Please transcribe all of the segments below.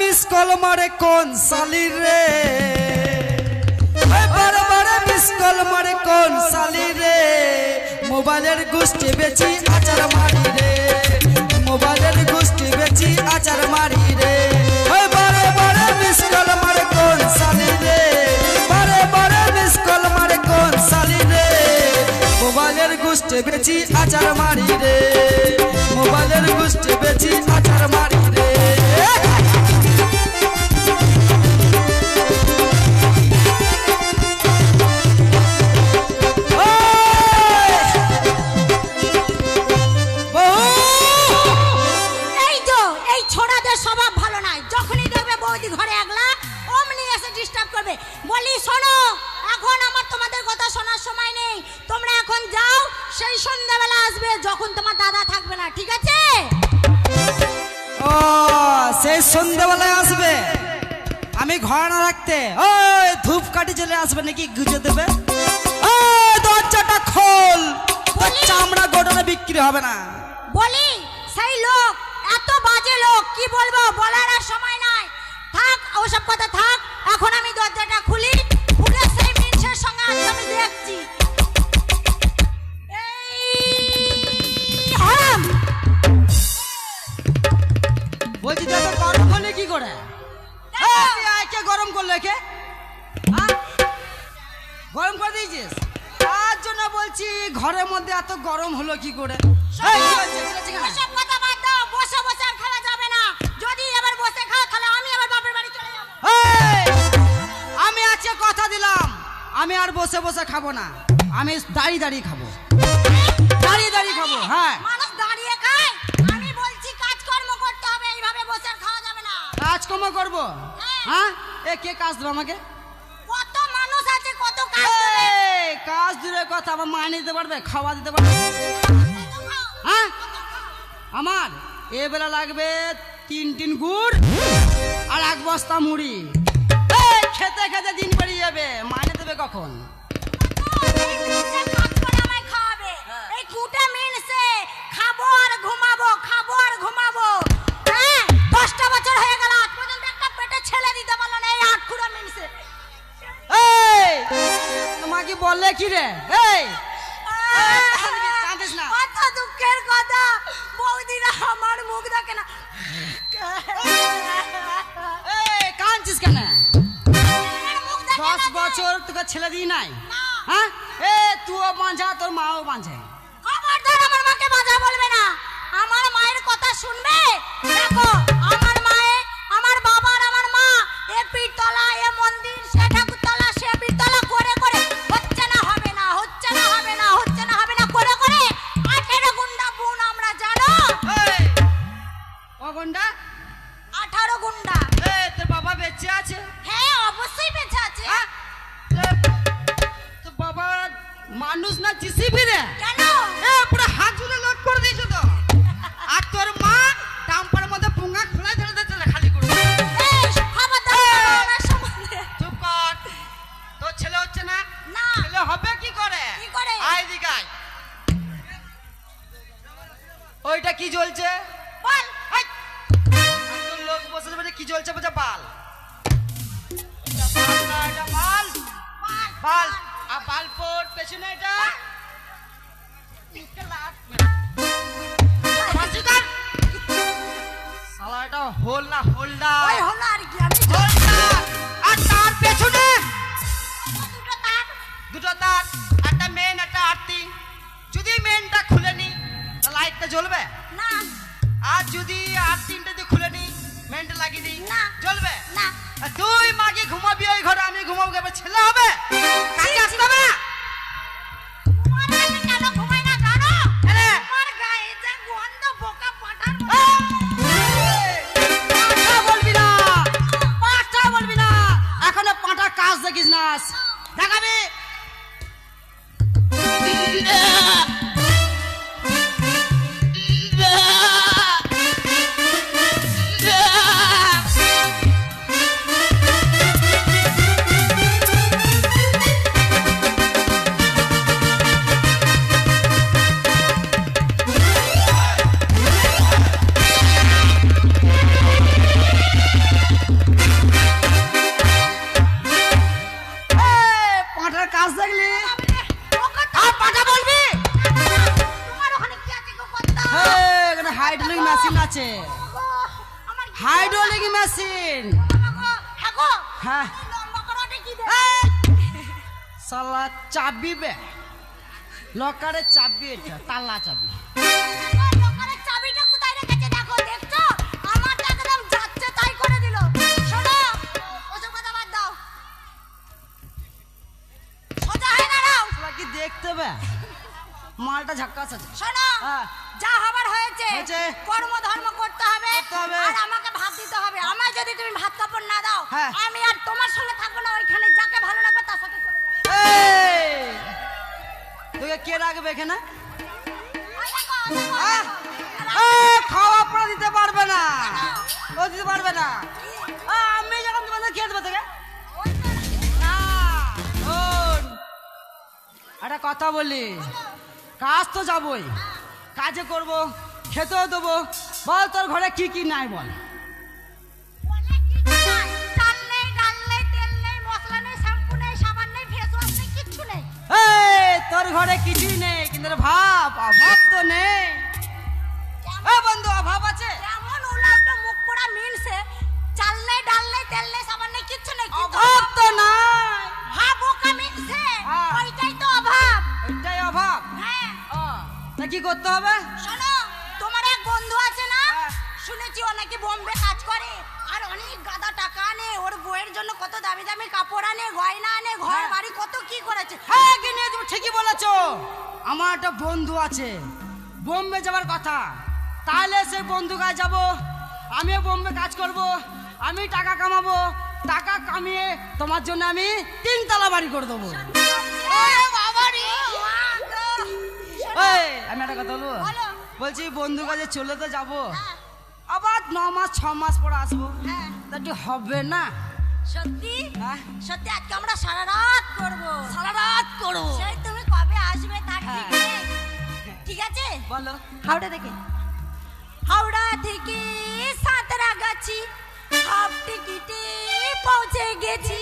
Miss call মারে কোন সালির রে? ওই বারে বারে মিস কল মারে কোন সালি রে? মোবাইলের গোষ্ঠী বেচি আচার মারি রে। মোবাইলের গোষ্ঠী বেচি আচার মারি রে। বারে বারে মিস কল মারে রে? বারে বারে মিস কল মারে কোন সালি রে? মোবাইলের গোষ্ঠী বেচি আচার মারি রে। মোবাইলের গোষ্ঠী বেচি আমি ঘর না রাখতে। ওই ধূপ কাটি চলে আসবে নাকি গুজে দেবে? ওই দরজাটা খোল। চামড়া গোডনে বিক্রি হবে না। বলি সেই লোক এত বাজে লোক কি বলব বলার আর সময় নাই। থাক ওসব কথা থাক এখন আমি দরজাটা খুলি। খুলে সেই মিনসের সঙ্গে আমি দেখছি। বলছি এত গরম কি করে? কে গরম করল একে? হ্যাঁ? গরম করে দিয়েছিস? তার জন্য বলছি ঘরের মধ্যে এত গরম হলো কি করে? আমি আজকে কথা দিলাম আমি আর বসে বসে খাব না। আমি দাঁড়িয়ে দাঁড়িয়ে খাব। দাঁড়িয়ে দাঁড়িয়ে খাব হ্যাঁ। মানুষ দাঁড়িয়ে খায়। আমি বলছি কাজকর্ম করতে হবে এইভাবে বসে খাওয়া যাবে না। কাজকর্ম করব? হ্যাঁ? এ কে কাজ দেবে আমাকে? কত মানুষ আছে কত কাজ দেবে কাজ দূরের কথা আমার মা নিতে পারবে খাওয়া দিতে পারবে। হ্যাঁ? আমার এ বেলা লাগবে তিন তিন গুড় আর এক বস্তা মুড়ি। খেতে খেতে দিন পেরিয়ে যাবে। মাইনে দেবে কখন? তোমাকে বললে কি রে? এই! কাঁদিস না। কত দুঃখের কথা। বৌদিরা আমার মুখ দেখে না। এই কাঁদছিস কেন? আমার মুখ দেখে দশ বছর তোকে ছেলে দিই নাই। হ্যাঁ? এ বাঁধা তোর মাও বাঁধে খবরদার আমার মাকে বাধা বলবে না। আমার মায়ের কথা শুনবে? দেখো। মানুষ না এটা। শালা এটা হোল না হোল্ডার? ওই হলো আর কি আমি হোল্ডার! আর তার পেছনে? দুটো তার। দুটো তার একটা মেন একটা আর্থিং যদি মেনটা খুলে নি লাইটটা জ্বলবে? না। আর যদি আর্থিংটা যদি খুলে নি মেনটা লাগিয়ে দিই? না। জ্বলবে? না। তুই মাকে ঘুমাবি ওই ঘরে আমি ঘুমাবো ছেলে হবে? কাকে আসতে হবে? চাবি বে। লকারের চাবি এটা তালা চাবি। দেখতে বে? মালটা ঝাক্কাস আছে। শোনো, হ্যাঁ। যা হবার হয়েছে। কর্ম ধর্ম করতে হবে আর আমাকে ভাত দিতে হবে। আমায় যদি তুমি ভাত কাপড় না দাও হ্যাঁ। আমি আর তোমার সঙ্গে থাকব না ওইখানে। যাকে ভালো লাগবে তার সাথে! তোকে কে রাখবে এখানে! খাওয়া পড়া দিতে পারবে না। ও দিতে পারবে না। আমি যখন তোমাদের খেয়ে দেবো তোকে। একটা কথা বলি। কাজ তো যাবই। কাজে করব খেতেও দেবো। বল তোর ঘরে কি কি নাই বলে। তোর ঘরে কিছুই নেই কিন্তু ভাব অভাব তো নেই। বন্ধু অভাব আছে? এমন উল্টো মুখ পোড়া মিলছে। চাল নেই, ডাল নেই, তেল নেই, সাবান নেই, কিচ্ছু নেই। অভাব তো নাই। ভাব ওকা মিলছে। হ্যাঁ। ওইটাই তো অভাব। এটাই অভাব? হ্যাঁ, তা কি করতে হবে? অনেক গাদা টাকা আনে ওর বইয়ের জন্য কত দামি দামি কাপড় আনে গয়না আনে ঘর হ্যাঁ। বাড়ি কত কি করেছে। হ্যাঁ কি তুমি ঠিকই বলেছ। আমার একটা বন্ধু আছে। বোম্বে যাবার কথা। তাহলে সেই বন্ধু কাজ যাব। আমিও বোম্বে কাজ করব। আমি টাকা কামাবো। টাকা কামিয়ে তোমার জন্য আমি তিনতলা বাড়ি করে দেবো। আমি একটা কথা বলব? বলছি বন্ধু কাজে চলে তো যাব। হ্যাঁ, আবার ন মাস ছ মাস পরে আসব। হ্যাঁ। তা একটু হবে না? সত্যি? হ্যাঁ? সত্যি আজকে আমরা সারা রাত করব। সারা রাত করব। সেই তুমি কবে আসবে তার ঠিক হ্যাঁ। ঠিক আছে? বলো। হাওড়া থেকে। হাওড়া থেকে সাঁতরাগাছি হাফ টিকিটে পৌঁছে গেছি।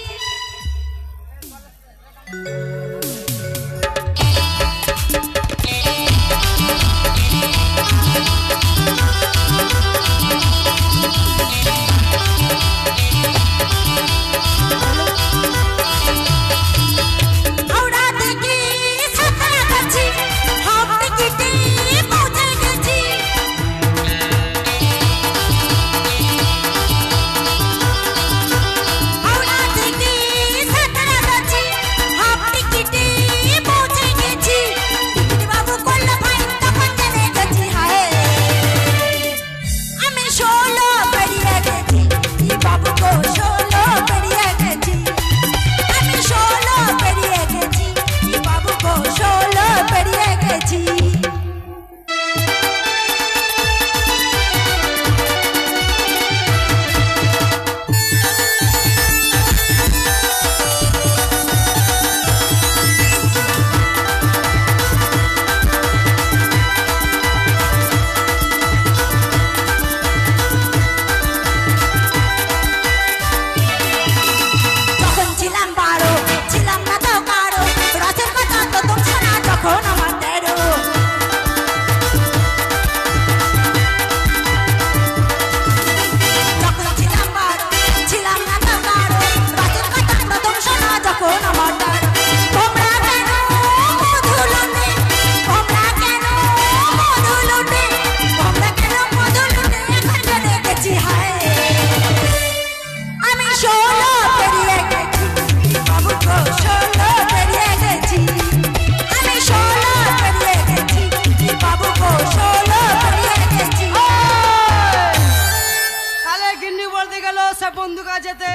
বলতে বন্ধু কাছেতে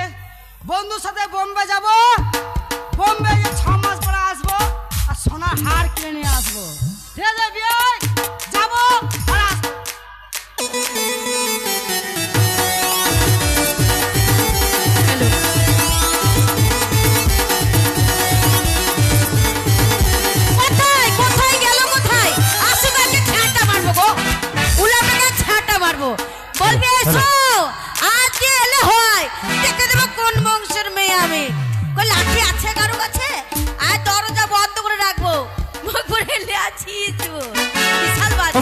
বন্ধুর সাথে বোম্বে যাব। বোম্বে গিয়ে ছ মাস পরে আসব। আর সোনার হার কিনে নিয়ে আসব। ঠিক আছে, বিয়ে? যাব।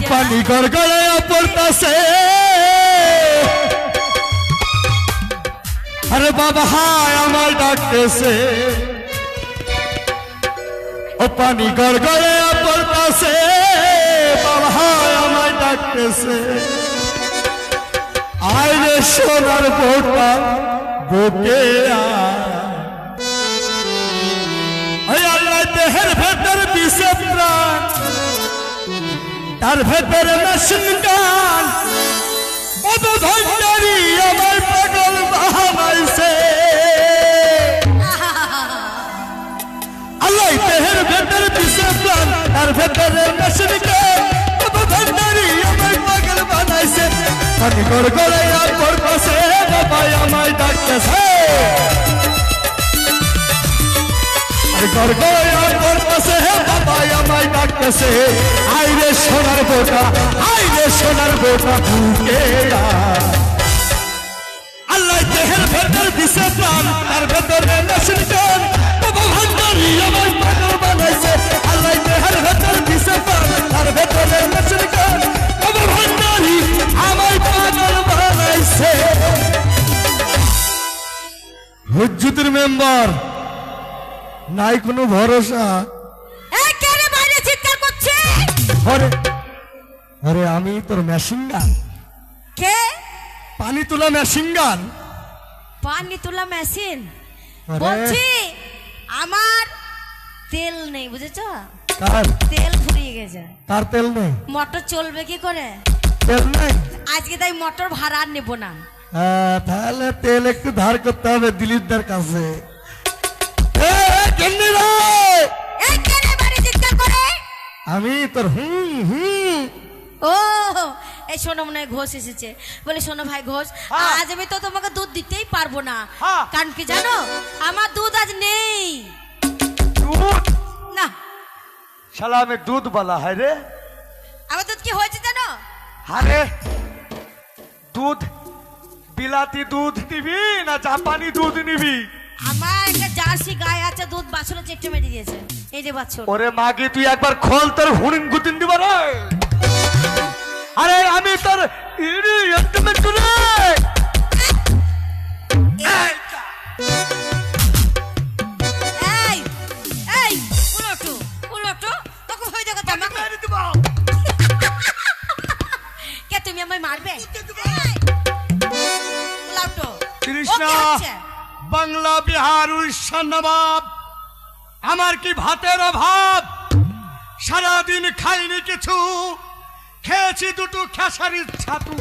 पानी गड़गड़ाया पड़ता से अरे बाबा हाय আমার ডাকতেছে। ও পানি গড়গড়ায়া পড়তাছে। বাবা, হায় আমার ডাকতেছে। আয় রে সোনার বোটা বুকে আয় তার ভেতরে মেশিন গান। কত ধন্যারি আমার পাগল বাহামাইছে। আল্লাহ দেহের ভেতর বিষে প্রাণ, তার ভেতরে মেশিন গান। কত ধন্যারি আমার পাগল বানাইছে। পানি গড় গড়ে আর পড়তাছে বাবা ডাকতেছে। করতেছে হে বাবা, আমায় ডাকতেছে। আই রে সোনার বোটা আই রে সোনার বোটা বুকে। আল্লাহ দেহের ভেতর দিছে প্রাণ, তার ভেতরে মেশিন বাবা ভান্ডারি আমায় পাগল বানাইছে। আল্লাহ দেহের ভেতর দিছে প্রাণ, তার ভেতরে মেশিন বাবা ভান্ডারি আমায় পাগল বানাইছে। হুজ্জুতের মেম্বার নাই কোনো ভরসা। আরে আরে আমি তোর মেশিন গান কে? পানি তোলা মেশিন গান পানি তোলা মেশিন বলছি আমার তেল নেই বুঝেছ? তেল ফুরিয়ে গেছে। কার তেল নেই? মোটর চলবে কি করে? তেল নেই? আজকে তাই মোটর ভাড়া নেব না। তাহলে তেল একটু ধার করতে হবে দিলীপদার কাছে। কেমনে রে? এই কে চিৎকার করে? আমি তোর হুম হুম ও এই শোনো মনে ঘোষ এসেছে। বলে শোনো ভাই ঘোষ। আজ আমি তো তোমাকে দুধ দিতেই পারব না। কারণ কি জানো? আমার দুধ আজ নেই। দুধ? না। শালা আমি দুধ বলা হয় রে। আমার দুধ কি হয়েছে জানো? আরে দুধ বিলাতি দুধ নিবি না জাপানি দুধ নিবি? আমার একটা জার্সি গায়ে আছে দুধ বাছুরে চেটে মেরে দিয়েছে। এই যে বাছুর ওরে মাগে তুই একবার খোল তোর হুড়িন গুতিন দিব রে। আরে আমি তোর ইরি একদমে তুলে এই এই উলোটো উলোটো তোকে হয়ে তো আমাকে কে তুমি আমায় মারবে? এই, কৃষ্ণ? বাংলা বিহার উড়িষ্যা নবাব আমার কি ভাতের অভাব? সারাদিন খাইনি কিছু। খেয়েছি দুটো খেসারির ছাতু।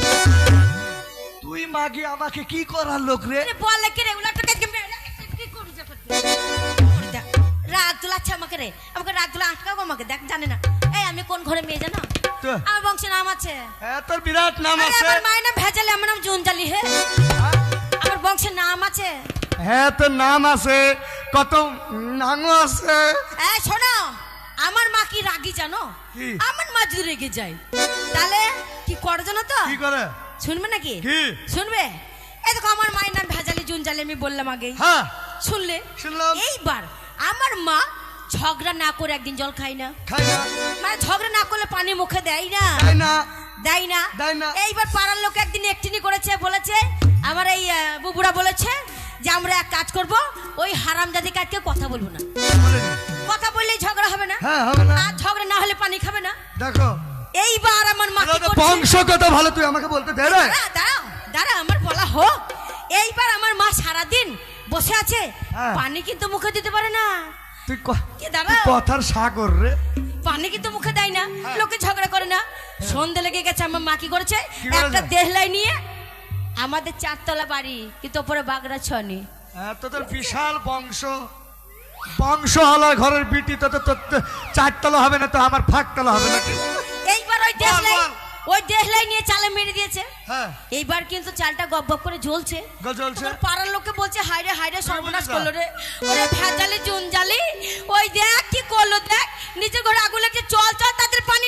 তুই মাগে আমাকে কি করার লোক রে? বলে কি রে? উলাটো কে মেরে কি করি দেখ রাগ তুলাচ্ছে আমাকে রে। আমাকে রাগ তুলা আটকাও আমাকে দেখ জানে না। এই আমি কোন ঘরে মেয়ে জানো? আমার বংশে নাম আছে। হ্যাঁ তোর বিরাট নাম আছে। আমার মায়ের নাম হ্যাঁ তোর নাম আছে কত নামও আছে। এই শোনো আমার মা কি রাগি জানো? আমার মা যদি রেগে যায় তাহলে কি করে জানো তো? কি করে? শুনবে নাকি? শুনবে? এই দেখো আমার মায়ের নাম ভেজালি জুনজালি আমি বললাম আগে হ্যাঁ। শুনলে? শুনলাম। এইবার আমার মা ঝগড়া না করে একদিন জল খাই না। খাই না। মানে ঝগড়া না করলে পানি মুখে দেয় না। খাই না। দেয় না। দেয় না। এইবার পাড়ার লোক একদিন একটিনি করেছে বলেছে আমার এই বুবুরা বলেছে যে আমরা এক কাজ করব ওই হারাম হারামজাদি কাজকে কথা বলব না। কথা বললেই ঝগড়া হবে না। হ্যাঁ হবে না। আর ঝগড়া না হলে পানি খাবে না। দেখো। এইবার আমার মা করছে? ভালো তুই আমাকে বলতে দে রে। দাঁড়া, দাঁড়াও দাঁড়া আমার বলা হোক। এইবার আমার মা সারাদিন বসে আছে। হ্যাঁ। পানি কিন্তু মুখে দিতে পারে না। তুই কথার সাগর রে। পানি কিন্তু মুখে দেয় না। লোকে ঝগড়া করে না। সন্ধে লেগে গেছে আমার মা কি করেছে? একটা দেহলাই নিয়ে আমাদের চারতলা বাড়ি কিন্তু ওপরে বাগড়া ছনি। হ্যাঁ, তোদের বিশাল বংশ। বংশ হলো ঘরের বিটি তো তোর চারতলা হবে না তো আমার ফাঁকতলা হবে না এইবার ওই দেহলাই বল। ওই দেহলাই নিয়ে চালে মেরে দিয়েছে। হ্যাঁ। এইবার কিন্তু চালটা গপ গপ করে জ্বলছে। গো জ্বলছে। পাড়ার লোকে বলছে হাইরে হাইরে সর্বনাশ। করল রে। ওরে ভেজালি চুন জালি ওই দেখ কি করল দেখ। নিজের ঘরে আগুন লাগছে। চল চল তাদের পানি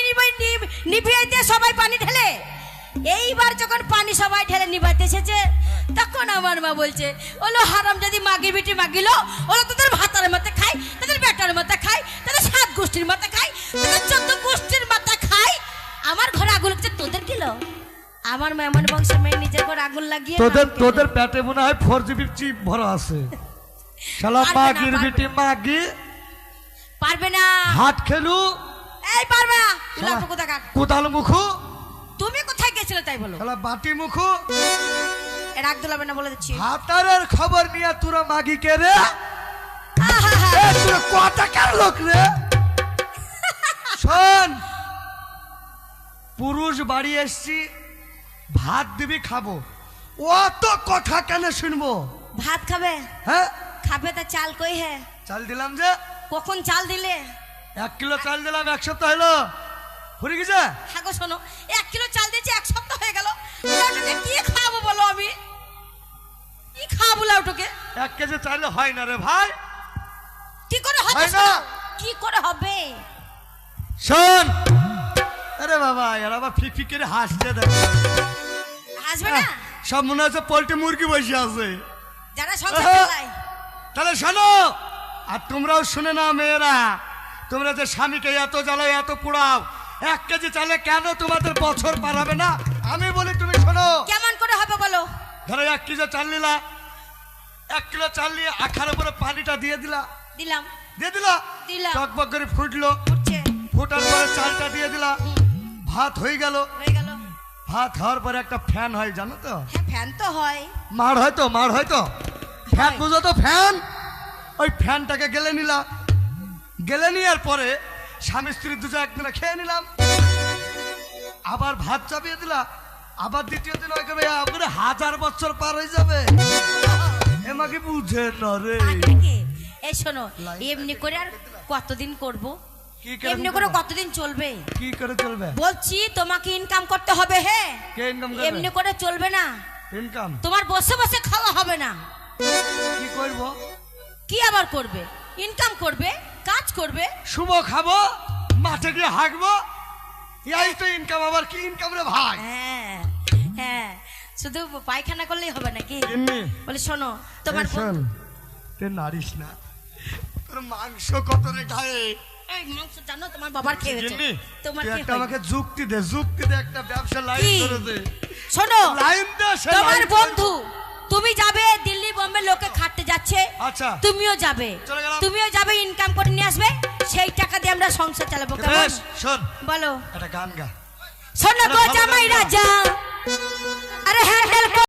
নিভিয়ে দিয়ে সবাই পানি ঢেলে। এইবার যখন পানি সবাই ঢেলে নিভাইতে এসেছে তখন আমার মা বলছে ওলো হারাম যদি মাগি বিটি মাগিল ওলো তোদের ভাতার মতে খাই তোদের বেটার মতে খাই তোদের সাত গোষ্ঠীর মতে খাই তোদের চোদ্দ গোষ্ঠীর মতে খাই। আমার ঘরে আগুন লাগছে তোদের কিলো আমার মেমন বংশের মেয়ে নিজের করে আগুন লাগিয়ে তোদের তোদের পেটে মনে হয় ফোর জিবির চিপ ভরা আছে। শালা মাগির বিটি মাগি। পারবে না। হাত খেলু। এই পারবে না। কোথাকার কোদাল মুখু। তুমি কোথায় তাই বলো। শালা বাটি মুখু রাগ দোলাবে না বলে দিচ্ছি। হাতারের খবর নিয়ে তোরা মাগি কে রে? তোরা কটাকার লোক রে? শোন পুরুষ বাড়ি এসছি ভাত দিবি খাব। অত কথা কেন শুনব? ভাত খাবে? হ্যাঁ? খাবে তা চাল কই হে? চাল দিলাম যে। কখন চাল দিলে? এক কিলো চাল দিলাম এক সপ্তাহ হলো। ফুরে গেছে? হ্যাঁ গো শোনো এক কিলো চাল দিয়েছি এক সপ্তাহ হয়ে গেল। লাউটাকে কি খাব বলো আমি? কি খাব লাউটাকে? এক কেজি চাইলে হয় না রে ভাই। কি করে হবে হয় না। কি করে হবে? শোন। আরে বাবা এরা আবার ফিক ফিক করে হাসছে দেখ। আসবে না? সব মনে হচ্ছে পোল্ট্রি মুরগি বসে আছে। যারা সংসার চালায়। তাহলে শোনো আর তোমরাও শুনে না মেয়েরা তোমরা যে স্বামীকে এত জ্বালাও এত পোড়াও এক কেজি চালে কেন তোমাদের বছর পার হবে না? আমি বলি তুমি শোনো। কেমন করে হবে বলো? ধরো এক কেজি চাল নিলা। এক কিলো চাল নিয়ে আখার উপরে পানিটা দিয়ে দিলা। দিলাম। দিয়ে দিলা? দিলাম। টকবক করে ফুটলো। ফোটার পরে চালটা দিয়ে দিলা। ভাত হয়ে গেল। হয়ে গেল। ভাত হওয়ার পরে একটা ফ্যান হয় জানো তো? হ্যাঁ ফ্যান তো হয়। মার হয় তো মার হয় তো? ফ্যান বুঝো তো ফ্যান? ওই ফ্যানটাকে গেলে নিলাম গেলে নেওয়ার পরে স্বামী স্ত্রী দুজন একদিন খেয়ে নিলাম। আবার ভাত চাপিয়ে দিলা আবার দ্বিতীয় দিন ওই করবে আপনার হাজার বছর পার হয়ে যাবে। এমাকে বুঝে না রে? এই শোনো এমনি করে আর কতদিন করব? এমনি করে কতদিন চলবে? কি করে চলবে? বলছি তোমাকে ইনকাম করতে হবে হে? এমনি করে চলবে না। ইনকাম তোমার বসে বসে খাওয়া হবে না। কি করব? কি আবার করবে? ইনকাম করবে? কাজ করবে। শুভ খাব মাঠে গিয়ে হাঁকবো। এই তো ইনকাম আবার কি ইনকাম রে ভাই? হ্যাঁ হ্যাঁ। শুধু পায়খানা করলেই হবে নাকি? এমনি। বলে শোনো তোমার শোন, তুই নারিস না। তোর মাংস কত রে গায়ে? এই মাংস জানো তোমার বাবার খেয়ে হয়েছে। তোমার কি একটা? আমাকে যুক্তি দে যুক্তি দে একটা ব্যবসা লাইন? করে দে। শোনো লাইন দে তোমার বন্ধু তুমি যাবে দিল্লি বোম্বে লোকে খাটতে যাচ্ছে। আচ্ছা। তুমিও যাবে। তুমিও যাবে ইনকাম করে নিয়ে আসবে। সেই টাকা দিয়ে আমরা সংসার চালাবো কেমন? বলো। একটা গান গা। শোনো গো জামাই রাজা। আরে হ্যাঁ